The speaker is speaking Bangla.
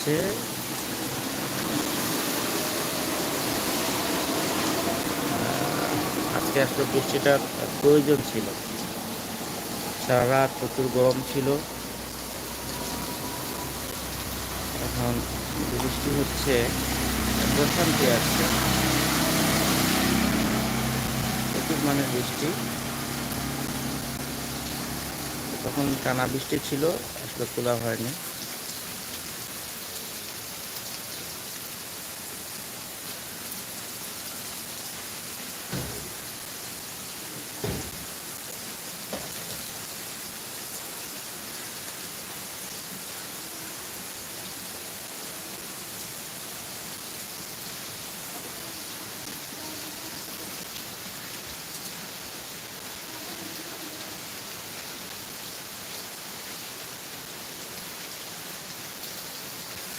হচ্ছে আজকে আসলে বৃষ্টিটার প্রয়োজন ছিল। সারা রাত প্রচুর গরম ছিল। এখন বৃষ্টি হচ্ছে, প্রশান্তি আসছে প্রচুর মানে বৃষ্টি। তখন টানা বৃষ্টি ছিল, আসলে তোলা হয়নি।